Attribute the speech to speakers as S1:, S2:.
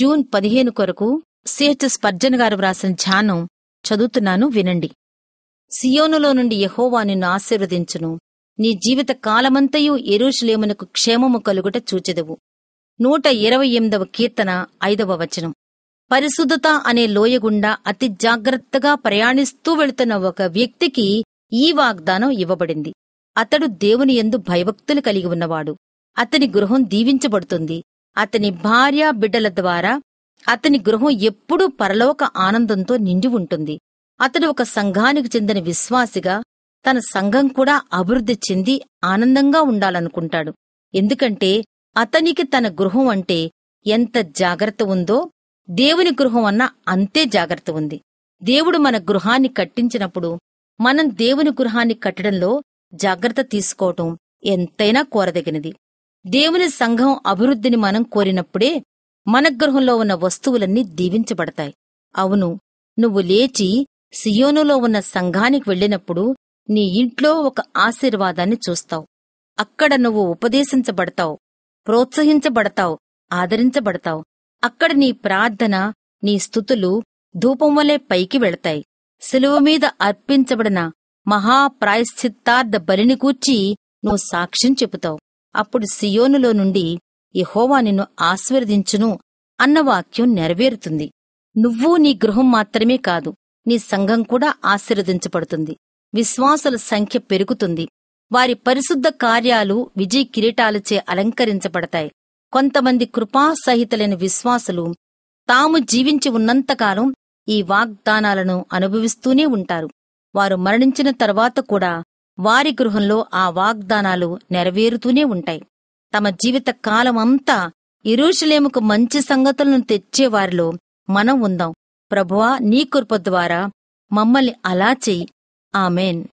S1: June పదిహేను కొరకు CH Spurgeon గారు వ్రాసిన ధ్యానం చదువుతున్నాను వినండి. సియోనులో నుండి యహోవా నిన్ను ఆశీర్వదించును. నీ జీవిత కాలమంతయు ఎరుషులేమునకు క్షేమము కలుగుట చూచెదవు. నూట ఇరవై ఎనిమిదవ కీర్తన ఐదవ వచనం. పరిశుద్ధత అనే లోయగుండా అతి జాగ్రత్తగా ప్రయాణిస్తూ వెళుతున్న ఒక వ్యక్తికి ఈ వాగ్దానం ఇవ్వబడింది. అతడు దేవుని యందు భయభక్తులు కలిగి ఉన్నవాడు. అతని గృహం దీవించబడుతుంది. అతని భార్య బిడ్డల ద్వారా అతని గృహం ఎప్పుడూ పరలోక ఆనందంతో నిండి ఉంటుంది. అతడు ఒక సంఘానికి చెందిన విశ్వాసిగా తన సంఘం కూడా అభివృద్ధి చెంది ఆనందంగా ఉండాలనుకుంటాడు. ఎందుకంటే అతనికి తన గృహం అంటే ఎంత జాగ్రత్త ఉందో దేవుని గృహం అన్న అంతే జాగ్రత్త ఉంది. దేవుడు మన గృహాన్ని కట్టించినప్పుడు మనం దేవుని గృహాన్ని కట్టడంలో జాగ్రత్త తీసుకోవటం ఎంతైనా కోరదగినది. దేవుని సంఘం అభివృద్ధిని మనం కోరినప్పుడే మన గృహంలో ఉన్న వస్తువులన్నీ దీవించబడతాయి. అవును నువ్వు లేచి సియోనులో ఉన్న సంఘానికి వెళ్ళినప్పుడు నీ ఇంట్లో ఒక ఆశీర్వాదాన్ని చూస్తావు. అక్కడ నువ్వు ఉపదేశించబడతావు ప్రోత్సహించబడతావు ఆదరించబడతావు. అక్కడ నీ ప్రార్థన నీ స్థుతులు ధూపం వలె పైకి వెళతాయి. సెలువు మీద అర్పించబడిన మహాప్రాయశ్చిత్తార్థ బలిని కూర్చి నువ్వు సాక్ష్యం చెబుతావు. అప్పుడు సియోనులో నుండి యహోవా నిన్ను ఆశీర్వదించును అన్న వాక్యం నెరవేరుతుంది. నువ్వు నీ గృహం మాత్రమే కాదు నీ సంఘం కూడా ఆశీర్వదించబడుతుంది. విశ్వాసుల సంఖ్య పెరుగుతుంది. వారి పరిశుద్ధ కార్యాలు విజయ కిరీటాలచే అలంకరించబడతాయి. కొంతమంది కృపాసహితులైన విశ్వాసులు తాము జీవించి ఉన్నంతకాలం ఈ వాగ్దానాలను అనుభవిస్తూనే ఉంటారు. వారు మరణించిన తర్వాత కూడా వారి గృహంలో ఆ వాగ్దానాలు నెరవేరుతూనే ఉంటాయి. తమ జీవిత కాలమంతా ఇరుషులేముకు మంచి సంగతులను తెచ్చేవారిలో మనం ఉందాం. ప్రభువా నీ కృప ద్వారా మమ్మల్ని అలా చెయ్యి. ఆమెన్.